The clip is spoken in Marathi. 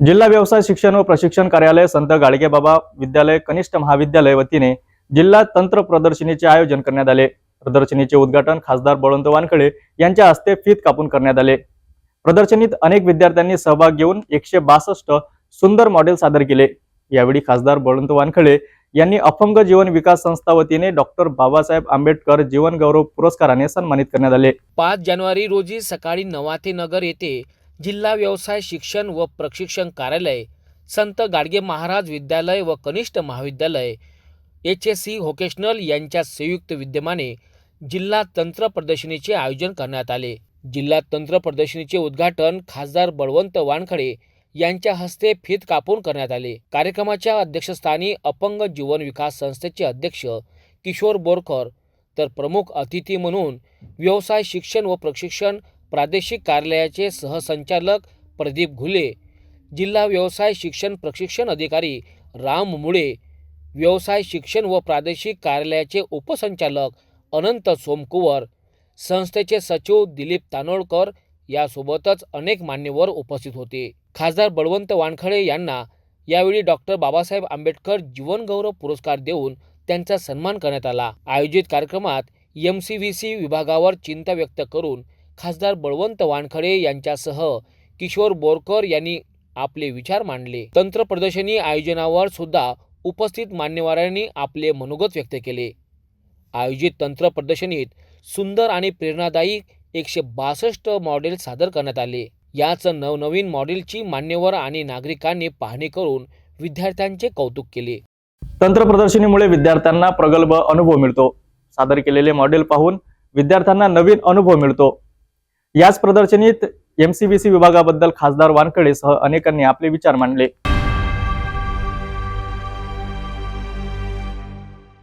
जिल्हा व्यवसाय शिक्षण व प्रशिक्षण कार्यालय संत गाडगेबाबा विद्यालय कनिष्ठ महाविद्यालय वतीने जिल्हा तंत्र प्रदर्शनीचे आयोजन करण्यात आले. प्रदर्शनीचे उद्घाटन खासदार बळवंत वानखडे यांच्या हस्ते फीत कापून करण्यात आले. प्रदर्शनीत अनेक विद्यार्थ्यांनी सहभाग घेऊन एकशे बासष्ट सुंदर मॉडेल सादर केले. यावेळी खासदार बळवंत वानखडे यांनी अपंग जीवन विकास संस्था वतीने डॉक्टर बाबासाहेब आंबेडकर जीवन गौरव पुरस्काराने सन्मानित करण्यात आले. पाच जानेवारी रोजी सकाळी नवाते नगर येथे जिल्हा व्यवसाय शिक्षण व प्रशिक्षण कार्यालय संत गाडगे महाराज विद्यालय व कनिष्ठ महाविद्यालय एच एस सी व्होकेशनल यांच्या संयुक्त विद्यमाने जिल्हा तंत्र प्रदर्शनीचे आयोजन करण्यात आले. जिल्हा तंत्र प्रदर्शनीचे उद्घाटन खासदार बळवंत वानखडे यांच्या हस्ते फित कापून करण्यात आले. कार्यक्रमाच्या अध्यक्षस्थानी अपंग जीवन विकास संस्थेचे अध्यक्ष किशोर बोरकर तर प्रमुख अतिथी म्हणून व्यवसाय शिक्षण व प्रशिक्षण प्रादेशिक कार्यालयाचे सहसंचालक प्रदीप घुले जिल्हा व्यवसाय शिक्षण प्रशिक्षण अधिकारी राम मुळे व्यवसाय शिक्षण व प्रादेशिक कार्यालयाचे उपसंचालक अनंत सोमकुवर संस्थेचे सचिव दिलीप तानोळकर यासोबतच अनेक मान्यवर उपस्थित होते. खासदार बळवंत वानखडे यांना यावेळी डॉक्टर बाबासाहेब आंबेडकर जीवनगौरव पुरस्कार देऊन त्यांचा सन्मान करण्यात आला. आयोजित कार्यक्रमात एम सी व्ही सी विभागावर चिंता व्यक्त करून खासदार बळवंत वानखडे यांच्यासह किशोर बोरकर यांनी आपले विचार मांडले. तंत्र प्रदर्शनी आयोजनावर सुद्धा उपस्थित मान्यवरांनी आपले मनोगत व्यक्त केले. आयोजित तंत्र प्रदर्शनीत सुंदर आणि प्रेरणादायी एकशे बासष्ट मॉडेल सादर करण्यात आले. याच नवनवीन मॉडेलची मान्यवर आणि नागरिकांनी पाहणी करून विद्यार्थ्यांचे कौतुक केले. तंत्र प्रदर्शनीमुळे विद्यार्थ्यांना प्रगल्भ अनुभव मिळतो. सादर केलेले मॉडेल पाहून विद्यार्थ्यांना नवीन अनुभव मिळतो. याच प्रदर्शनीत एमसीबीसी विभागाबद्दल खासदार वानकडे सह अनेकांनी आपले विचार मांडले.